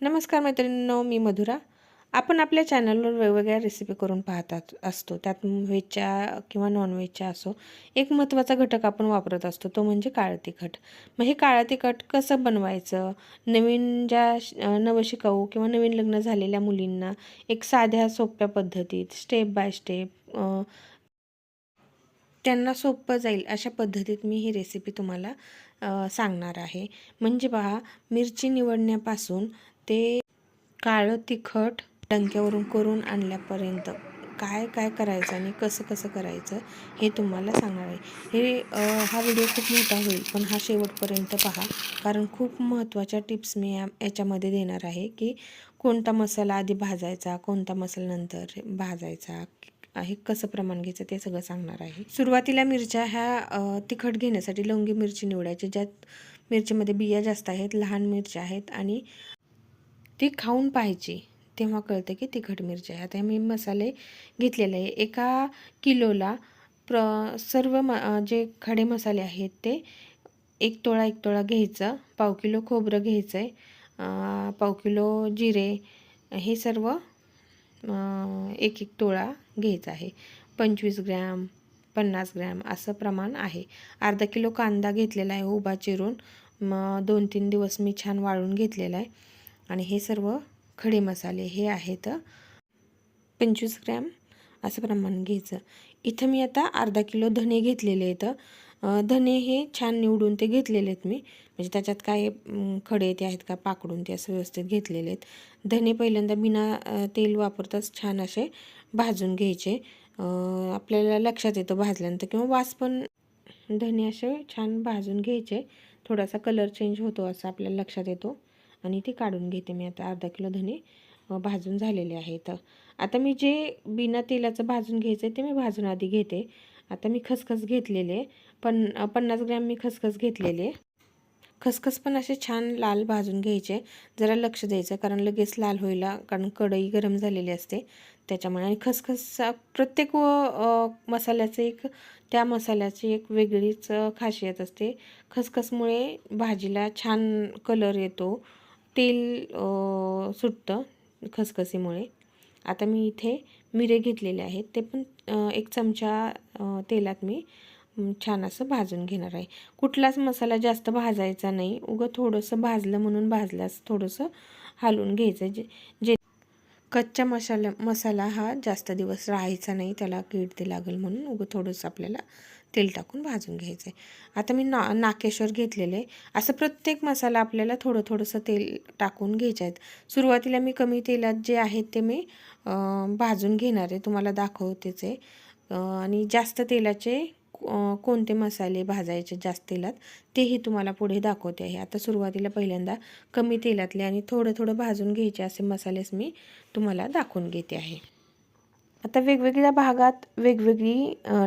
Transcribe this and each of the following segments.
नमस्कार मैत्रिणींनो मी मधुरा. आपण आपल्या चॅनलवर वेगवेगळ्या रेसिपी करून पाहतात असतो. त्यात व्हेजच्या किंवा नॉनव्हेजच्या असो एक महत्त्वाचा घटक आपण वापरत असतो तो म्हणजे काळं तिखट. मग हे काळं तिखट कसं बनवायचं? नवीन ज्या नवशिकाऊ किंवा नवीन लग्न झालेल्या मुलींना एक साध्या सोप्या पद्धतीत स्टेप बाय स्टेप त्यांना सोपं जाईल अशा पद्धतीत मी ही रेसिपी तुम्हाला सांगणार आहे. म्हणजे पहा मिरची निवडण्यापासून ते काळं तिखट डंक्यावरून करून आणल्यापर्यंत काय काय करायचं आणि कसं कसं करायचं हे तुम्हाला सांगणार आहे. हे हा व्हिडिओ खूप मोठा होईल पण हा शेवटपर्यंत पहा. कारण खूप महत्त्वाच्या टिप्स मी या याच्यामध्ये देणार आहे की कोणता मसाला आधी भाजायचा कोणता मसाला नंतर भाजायचा हे कसं प्रमाण घ्यायचं ते सगळं सांगणार आहे. सुरुवातीला मिरच्या ह्या तिखट घेण्यासाठी लवंगी मिरची निवडायची ज्यात मिरचीमध्ये बिया जास्त आहेत लहान मिरच्या आहेत आणि ती खाऊन पाहायची. तेव्हा कळतं की तिखट मिरची आहे. आता मी मसाले घेतलेले आहे. एका किलोला प्र सर्व म जे खडे मसाले आहेत ते एक तोळा एक तोळा घ्यायचं. पाव किलो खोबरं घ्यायचं आहे. पाव किलो जिरे हे सर्व एक एक तोळा घ्यायचा आहे. पंचवीस ग्रॅम पन्नास ग्रॅम असं प्रमाण आहे. अर्धा किलो कांदा घेतलेला आहे उभा चिरून. मग दोन तीन दिवस मी छान वाळून घेतलेला आहे. आणि हे सर्व खडे मसाले हे आहेत. पंचवीस ग्रॅम असं प्रमाण घ्यायचं. इथं मी आता अर्धा किलो धने घेतलेले आहेत. धणे धने हे छान निवडून ते घेतलेले आहेत मी. म्हणजे त्याच्यात काय खडे ते आहेत का पाकडून ते असं व्यवस्थित घेतलेले आहेत. धने पहिल्यांदा बिना तेल वापरताच छान असे भाजून घ्यायचे. आपल्याला लक्षात येतं भाजल्यानंतर किंवा वास पण धने असे छान भाजून घ्यायचे. थोडासा कलर चेंज होतो असं आपल्याला लक्षात येतो. आणि ते काढून घेते मी. आता अर्धा किलो धने भाजून झालेले आहेत. आता मी जे बिना तेलाचं भाजून घ्यायचं आहे ते मी भाजून आधी घेते. आता मी खसखस घेतलेले. पण पन्नास ग्रॅम मी खसखस घेतलेले. खसखस पण असे छान लाल भाजून घ्यायचे. जरा लक्ष द्यायचं कारण लगेच लाल होईला कारण कढई गरम झालेली असते. त्याच्यामुळे आणि खसखस प्रत्येक व मसाल्याचं एक त्या मसाल्याची एक वेगळीच खासियत असते. खसखसमुळे भाजीला छान कलर येतो. तेल सुटतं खसखसीमुळे. आता मी इथे मिरे घेतलेले आहेत. ते पण एक चमचा तेलात मी छान असं भाजून घेणार आहे. कुठलाच मसाला जास्त भाजायचा नाही. उगं थोडंसं भाजलं म्हणून भाजल्यास थोडंसं हलवून घ्यायचं जे जे कच्चा मसाला मसाला हा जास्त दिवस राहायचा नाही त्याला कीड ते लागेल म्हणून उगं थोडंसं आपल्याला तेल टाकून भाजून घ्यायचं आहे आता मी ना नाकेश्वर घेतलेले. आहे असं प्रत्येक मसाला आपल्याला थोडं थोडंसं तेल टाकून घ्यायचे आहेत सुरुवातीला मी कमी तेलात जे आहेत ते मी भाजून घेणार आहे. तुम्हाला दाखवतेच आहे. आणि जास्त तेलाचे कोणते मसाले भाजायचे जास्त तेलात तेही तुम्हाला पुढे दाखवते आहे. आता सुरुवातीला पहिल्यांदा कमी तेलातले आणि थोडं थोडं भाजून घ्यायचे असे मसालेच मी तुम्हाला दाखवून घेते आहे. आता वेगवेगळ्या भागात वेगवेगळी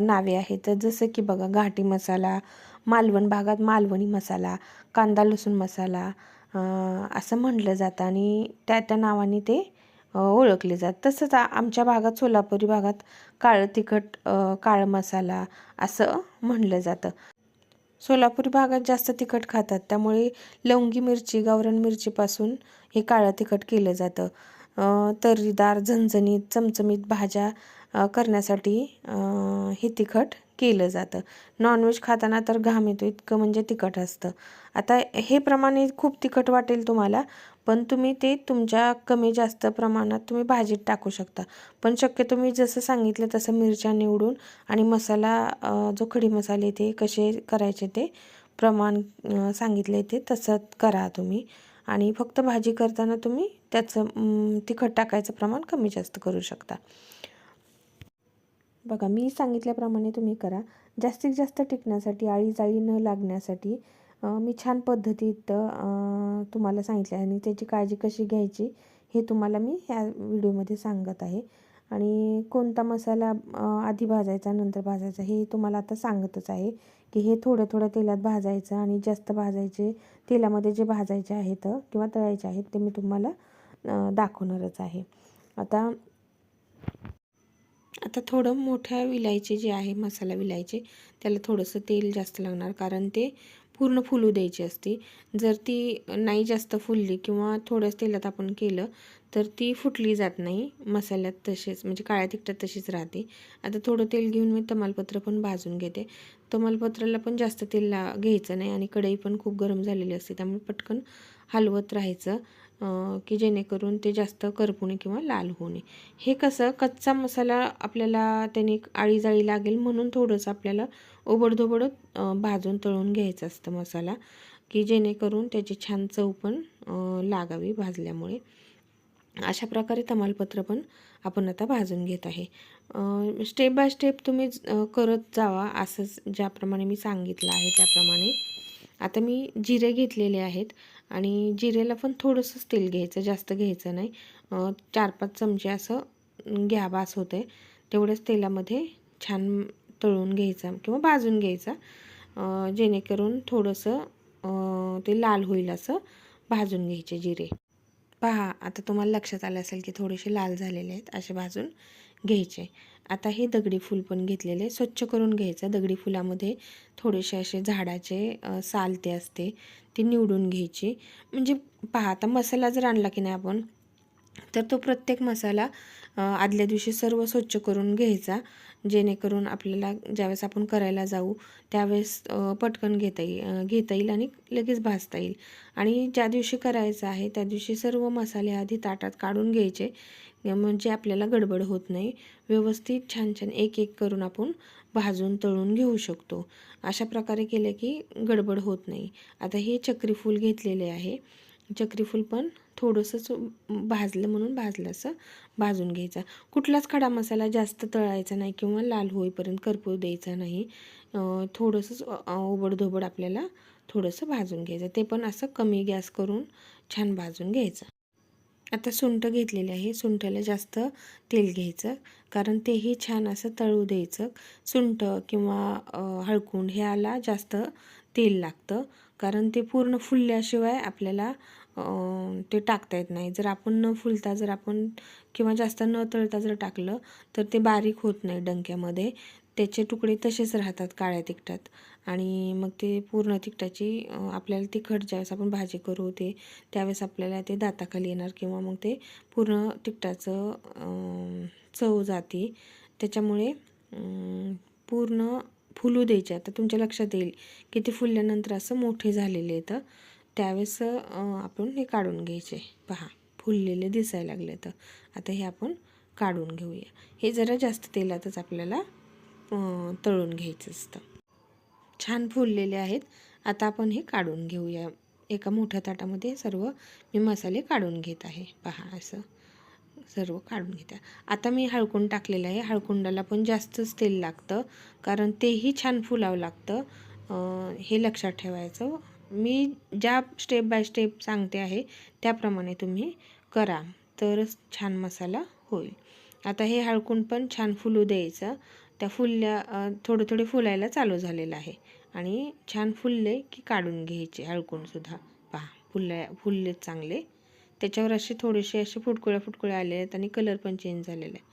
नावे आहेत. तर जसं की बघा घाटी मसाला मालवण भागात मालवणी मसाला कांदा लसूण मसाला असं म्हटलं जातं आणि त्या त्या नावाने ते ओळखले जातात तसंच आमच्या भागात सोलापुरी भागात काळं तिखट काळं मसाला असं म्हणलं जातं. सोलापुरी भागात जास्त तिखट खातात. त्यामुळे लवंगी मिरची गावरण मिरचीपासून हे काळं तिखट केलं जातं. तर्रीदार झणझणीत चमचमीत भाज्या करण्यासाठी हे तिखट केलं जातं. नॉनव्हेज खाताना तर घाम येतो इतकं म्हणजे तिखट असतं. आता हे प्रमाण हे खूप तिखट वाटेल तुम्हाला पण तुम्ही ते तुमच्या कमी जास्त प्रमाणात तुम्ही भाजीत टाकू शकता. पण शक्यतो मी जसं सांगितलं तसं मिरच्या निवडून आणि मसाला जो खडी मसाले ते कसे करायचे ते प्रमाण सांगितले ते तसं करा तुम्ही. आणि फक्त भाजी करताना तुम्ही त्याचं तिखट टाकायचं प्रमाण कमी जास्त करू शकता. बघा मी सांगितल्याप्रमाणे तुम्ही करा. जास्तीत जास्त टिकण्यासाठी आळी जाळी न लागण्यासाठी मी छान पद्धतीत तुम्हाला सांगितलं आहे आणि त्याची काळजी कशी घ्यायची हे तुम्हाला मी ह्या व्हिडिओमध्ये सांगत आहे. आणि कोणता मसाला आधी भाजायचा नंतर भाजायचा हे तुम्हाला आता सांगतच आहे की हे थोडं थोडं तेलात भाजायचं आणि जास्त भाजायचे तेलामध्ये जे भाजायचे आहेत किंवा तळायचे आहेत ते मी तुम्हाला दाखवणारच आहे. आता आता थोडं मोठ्या विलायचे जे आहे मसाला विलायचे त्याला थोडंसं तेल जास्त लागणार कारण ते पूर्ण फुलू द्यायची असते. जर ती नाही जास्त फुलली किंवा थोडंच तेलात आपण केलं तर ती फुटली जात नाही. मसाल्यात तसेच म्हणजे काळ्या तिखटात तशीच राहते. आता थोडं तेल घेऊन मी तमालपत्र पण भाजून घेते. तमालपत्राला पण जास्त तेल ला घ्यायचं नाही आणि कढई पण खूप गरम झालेली असते त्यामुळे पटकन हलवत राहायचं. की जेणेकरून ते जास्त करपुणे किंवा लाल होणे हे कसं कच्चा मसाला आपल्याला त्याने आळी जाळी लागेल म्हणून थोडंसं आपल्याला ओबडधोबड भाजून तळून घ्यायचं असतं मसाला की जेणेकरून त्याची छान चव पण लागावी भाजल्यामुळे. अशा प्रकारे तमालपत्र पण आपण आता भाजून घेत आहे. स्टेप बाय स्टेप तुम्ही करत जावा असंच ज्याप्रमाणे मी सांगितलं आहे त्याप्रमाणे. आता मी जिरे घेतलेले आहेत. आणि जिरेला पण थोडंसंच तेल घ्यायचं जास्त घ्यायचं नाही. चार पाच चमचे असं घ्या बास होते तेवढ्याच तेलामध्ये छान तळून घ्यायचा किंवा भाजून घ्यायचा. जेणेकरून थोडंसं ते लाल होईल असं भाजून घ्यायचे जिरे. पहा आता तुम्हाला लक्षात आलं असेल की थोडेसे लाल झालेले आहेत असे भाजून घ्यायचे. आता हे दगडी फूल पण घेतलेले. स्वच्छ करून घ्यायचं. दगडी फुलामध्ये थोडेसे असे झाडाचे सालते असते. ती निवडून घ्यायची. म्हणजे पहा आता मसाला जर आणला की नाही आपण तर तो प्रत्येक मसाला आदल्या दिवशी सर्व स्वच्छ करून घ्यायचा. जेणेकरून आपल्याला ज्यावेळेस आपण करायला जाऊ त्यावेळेस पटकन घेता येईल घेता येईल आणि लगेच भाजता येईल. आणि ज्या दिवशी करायचं आहे त्या दिवशी सर्व मसाले आधी ताटात काढून घ्यायचे. म्हणजे आपल्याला गडबड होत नाही. व्यवस्थित छान छान एक एक करून आपण भाजून तळून घेऊ शकतो. अशा प्रकारे केले की गडबड होत नाही. आता हे चक्रीफूल घेतलेले आहे. चक्रीफूल पण थोडंसंच भाजलं म्हणून भाजलं असं भाजून घ्यायचा. कुठलाच खडा मसाला जास्त तळायचा नाही किंवा लाल होईपर्यंत करपू द्यायचा नाही. थोडंसंच ओबडधोबड आपल्याला थोडंसं भाजून घ्यायचं. ते पण असं कमी गॅस करून छान भाजून घ्यायचं. आता सुंठ घेतलेले आहे. सुंठाला जास्त तेल घ्यायचं. कारण तेही छान असं तळू द्यायचं. सुंठ किंवा हळकुंड ह्याला जास्त तेल लागतं. कारण ते पूर्ण फुलल्याशिवाय आपल्याला ते टाकता येत नाही. जर आपण न फुलता जर आपण किंवा जास्त न तळता जर टाकलं तर ते बारीक होत नाही डंक्यामध्ये. त्याचे तुकडे तसेच राहतात काळ्या तिखटात. आणि मग ते पूर्ण तिखटाची आपल्याला तिखट ज्यावेळेस आपण भाजी करू ते त्यावेळेस आपल्याला ते दाताखाली येणार किंवा मग ते पूर्ण तिखटाचं चव जाते. त्याच्यामुळे पूर्ण फुलू द्यायचे. आता तुमच्या लक्षात येईल की ते फुलल्यानंतर असं मोठे झालेले आहेत. त्यावेळेस आपण हे काढून घ्यायचे. पहा फुललेले दिसायला लागले तर आता हे आपण काढून घेऊया. हे जरा जास्त तेलातच आपल्याला तळून घ्यायचं असतं. छान फुललेले आहेत. आता आपण हे काढून घेऊया. एका मोठ्या ताटामध्ये सर्व मी मसाले काढून घेत आहे. पहा असं सर्व काढून घेत्या आता मी हळकुंड टाकलेलं आहे. हळकुंडाला पण जास्तच तेल लागतं कारण तेही छान फुलावं लागतं. हे लक्षात ठेवायचं. मी ज्या स्टेप बाय स्टेप सांगते आहे त्याप्रमाणे तुम्ही करा. तरच छान मसाला होईल. आता हे हळकुंड पण छान फुलू द्यायचं. त्या फुलल्या थोडे थोडे फुलायला चालू झालेलं आहे. आणि छान फुलले की काढून घ्यायचे हळकूनसुद्धा पहा फुलल्या फुलले चांगले. त्याच्यावर असे थोडेसे असे फुटकुळ्या फुटकुळ्या आले आहेत आणि कलर पण चेंज झालेला आहे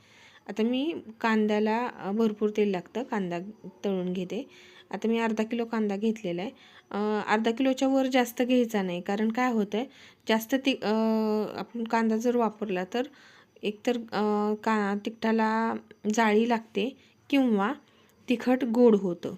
आता मी कांद्याला भरपूर तेल लागतं. कांदा तळून घेते. आता मी अर्धा किलो कांदा घेतलेला आहे. अर्धा किलोच्या वर जास्त घ्यायचा नाही. कारण काय होतं आहे जास्त ती आपण कांदा जर वापरला तर एकतर का तिकटाला जाळी लागते. किंवा तिखट गोड होतं.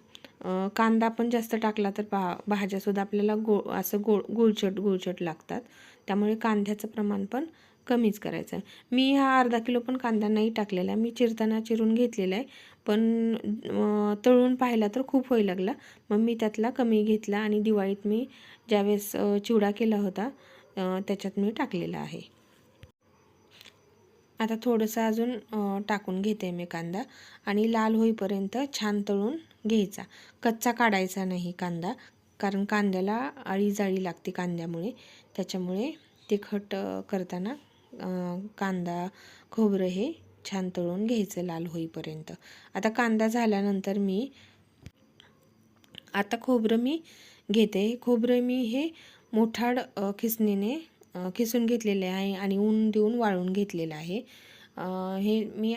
कांदा पण जास्त टाकला तर पहा भाज्यासुद्धा आपल्याला गो असं गोळ गुळचट गुळचट लागतात. त्यामुळे कांद्याचं प्रमाण पण कमीच करायचं आहे. मी हा अर्धा किलो पण कांदा नाही टाकलेला आहे. मी चिरताना चिरून घेतलेला आहे. पण तळून पाहिला तर खूप होई लागला. मग मी त्यातला कमी घेतला आणि दिवाळीत मी ज्यावेळेस चिवडा केला होता त्याच्यात मी टाकलेला आहे. आता थोडंसं अजून टाकून घेते मी कांदा आणि लाल होईपर्यंत छान तळून घ्यायचा. कच्चा काढायचा नाही कांदा कारण कांद्याला आळी जाळी लागते कांद्यामुळे. त्याच्यामुळे तिखट करताना कांदा खोबरं हे छान तळून घ्यायचं लाल होईपर्यंत. आता कांदा झाल्यानंतर मी आता खोबरं मी घेते. खोबरं मी हे मोठाड खिसणीने खिसून घेतलेले आहे आणि ऊन देऊन वाळून घेतलेलं आहे. हे मी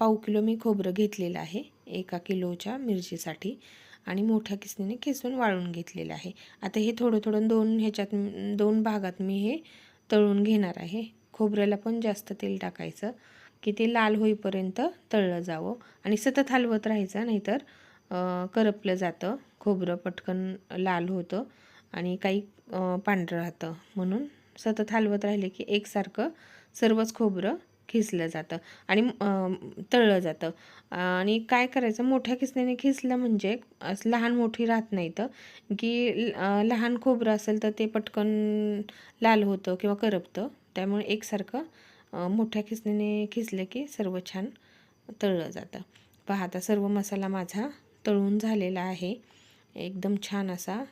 पाव किलो मी खोबरं घेतलेलं आहे एका किलोच्या मिरचीसाठी. आणि मोठ्या किसणीने खिसून वाळून घेतलेलं आहे. आता हे थोडं थोडं दोन ह्याच्यात दोन भागात मी हे तळून घेणार आहे. खोबऱ्याला पण जास्त तेल टाकायचं की ते लाल होईपर्यंत तळलं जावं. आणि सतत हलवत राहायचं नाहीतर करपलं जातं. खोबरं पटकन लाल होतं आणि काही पांढरं राहतं म्हणून सतत हलवत राहिले की एकसारखं सर्वच खोबरं खिसलं जातं आणि तळलं जातं. आणि काय करायचं? मोठ्या खिसण्याने खिसलं म्हणजे असं लहान मोठी राहत नाही तर की लहान खोबरं असेल तर ते पटकन लाल होतं किंवा करपतं. त्यामुळे एकसारखं मोठ्या खिसण्याने खिसलं की सर्व छान तळलं जातं. पहा आता सर्व मसाला माझा तळून झालेला आहे. एकदम छान असा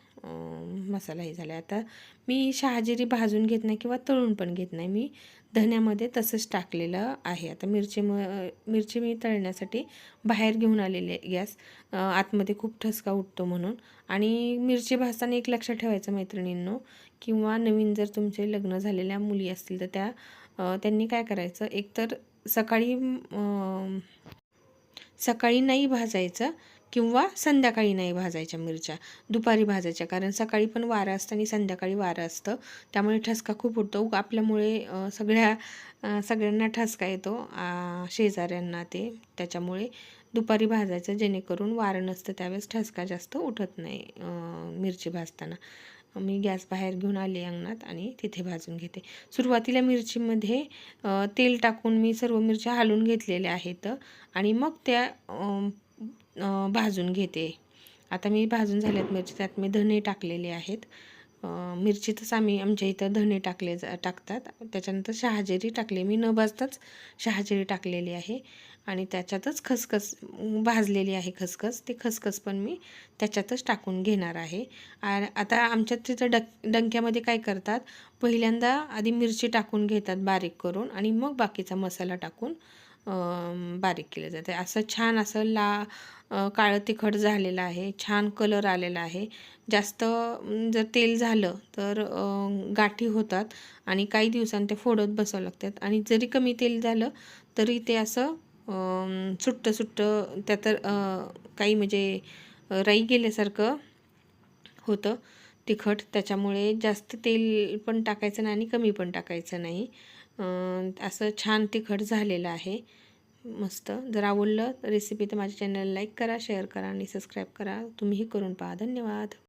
मसालाही झाला आता मी शहाजिरी भाजून घेत नाही किंवा तळून पण घेत नाही. मी धण्यामध्ये तसंच टाकलेलं आहे. आता मिरची म मिरची मी तळण्यासाठी बाहेर घेऊन आलेले आहे. गॅस आतमध्ये खूप ठसका उठतो म्हणून. आणि मिरची भाजताना एक लक्षात ठेवायचं मैत्रिणींनो किंवा नवीन जर तुमचे लग्न झालेल्या मुली असतील तर त्या त्यांनी काय करायचं? एकतर सकाळी सकाळी नाही भाजायचं. किंवा संध्याकाळी नाही भाजायच्या मिरच्या दुपारी भाजायच्या. कारण सकाळी पण वारं असतं आणि संध्याकाळी वारं असतं. त्यामुळे ठसका खूप उठतो आपल्यामुळे सगळ्या सगळ्यांना ठसका येतो शेजाऱ्यांना ते. त्याच्यामुळे दुपारी भाजायचं जेणेकरून वारं नसतं. त्यावेळेस ठसका जास्त उठत नाही मिरची भाजताना. मी गॅस बाहेर घेऊन आले अंगणात आणि तिथे भाजून घेते. सुरुवातीला मिरचीमध्ये तेल टाकून मी सर्व मिरच्या हालून घेतलेल्या आहेत. आणि मग त्या भाजून घेते. आता मी भाजून झाल्यात मिरची त्यात मी धने टाकलेले आहेत. मिरचीतच आम्ही आमच्या इथं धने टाकले जा टाकतात. त्याच्यानंतर शहाजिरी टाकली. मी न भाजताच शहाजिरी टाकलेली आहे. आणि त्याच्यातच खसखस भाजलेली आहे खसखस. ते खसखस पण मी त्याच्यातच टाकून घेणार आहे. आता आमच्यात तिथं डक डंक्यामध्ये काय करतात? पहिल्यांदा आधी मिरची टाकून घेतात बारीक करून आणि मग बाकीचा मसाला टाकून बारीक केलं जाते. असं छान असं ला काळं तिखट झालेलं आहे छान कलर आलेला आहे. जास्त जर तेल झालं तर गाठी होतात आणि काही दिवसांनी ते फोडत बसावं लागतात. आणि जरी कमी तेल झालं तरी ते असं सुट्टं सुट्टं त्यात काही म्हणजे राई गेल्यासारखं होतं तिखट. त्याच्यामुळे जास्त तेल पण टाकायचं नाही आणि कमी पण टाकायचं नाही. असं छान तिखट झालेलं आहे. मस्त. जर आवडलं रेसिपी तर माझ्या चॅनल लाईक करा शेअर करा आणि सबस्क्राईब करा. तुम्हीही करून पहा. धन्यवाद.